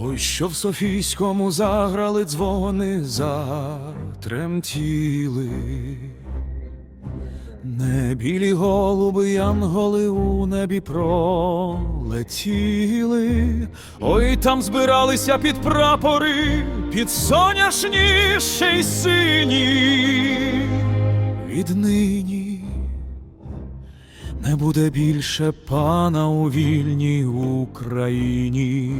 Ой, що в Софійському заграли дзвони, затремтіли. Не білі голуби, янголи у небі пролетіли. Ой, там збиралися під прапори, під соняшні ще й сині. Віднині не буде більше пана у вільній Україні.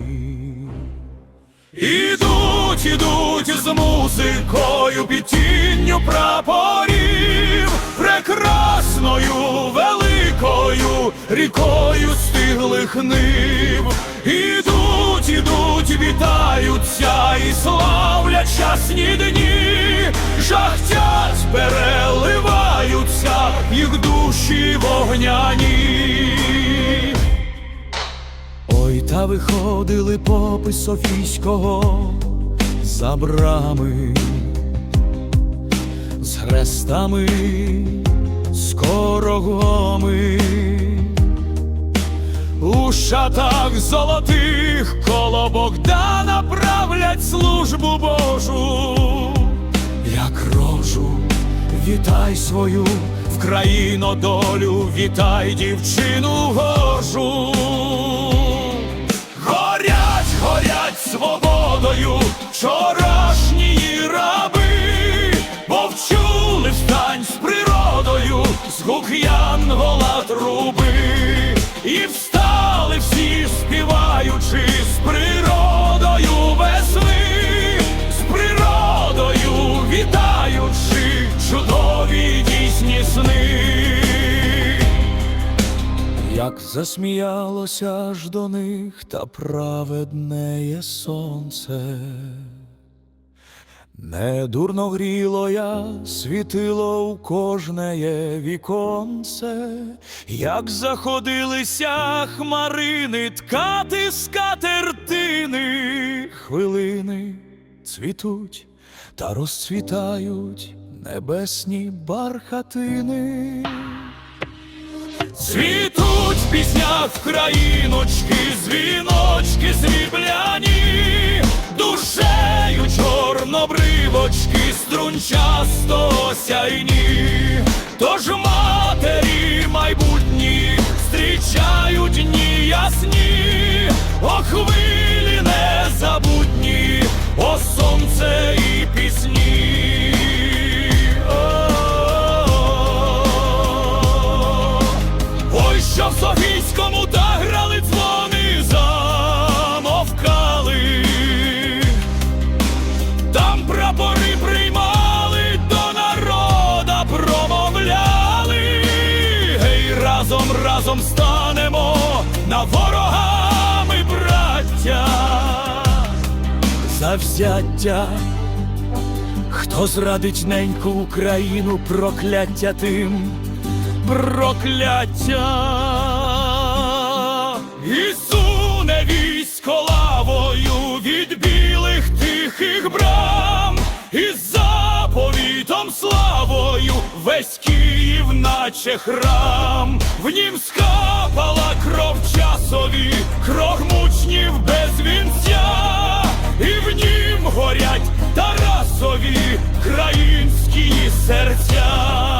Ідуть, ідуть з музикою під тінню прапорів, прекрасною великою рікою стиглих нив. Ідуть, ідуть, вітаються і славлять щасні дні, жахтять, переливаються їх душі вогняні. Ой, та виходили попи Софійського за брами, з хрестами, з корогоми, у шатах золотих коло Богдана правлять службу Божу, як рожу, вітай свою в країну долю, вітай дівчину гожу. Згук янгола труби, і встали всі співаючи з природою весни, з природою вітаючи чудові дійсні сни. Як засміялося аж до них та праведнеє сонце, не дурно гріло я, світило у кожнеє віконце, як заходилися хмарини ткати скатертини, хвилини цвітуть та розцвітають небесні бархатини. Цвітуть в піснях країночки, дзвіночки чорнобривочки, сяйні, тож матері майбутні зустрічають дні ясні, о разом, разом станемо на ворогами, браття. Завзяття. Хто зрадить неньку Україну, прокляття тим, прокляття. І наче храм, в нім скапала кров часові, кров мучнів без вінця, і в нім горять Тарасові країнські серця.